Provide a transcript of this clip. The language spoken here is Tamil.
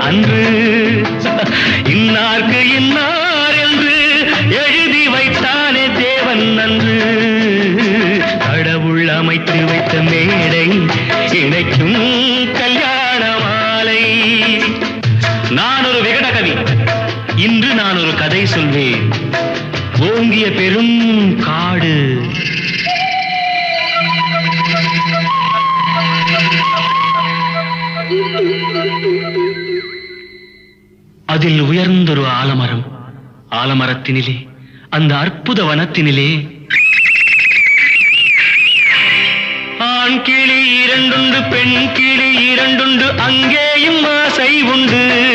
அன்று இன்னார்க்கு இன்னார் என்று எழுதி வைத்தானே தேவன் அன்று. கடவுள் அமைத்து வைத்த மேடை இணைக்கும் கல்யாண மாலை. நான் ஒரு விகட கவி இன்று நான் ஒரு கதை சொல்வேன். ஓங்கிய பெரும் காடு. அதில் உயர்ந்தொரு ஆலமரம். ஆலமரத்தினிலே அந்த அற்புத வனத்தினிலே. ஆண் கிளி இரண்டுண்டு பெண் கிளி இரண்டுண்டு அங்கேயும் ஆசை உண்டு.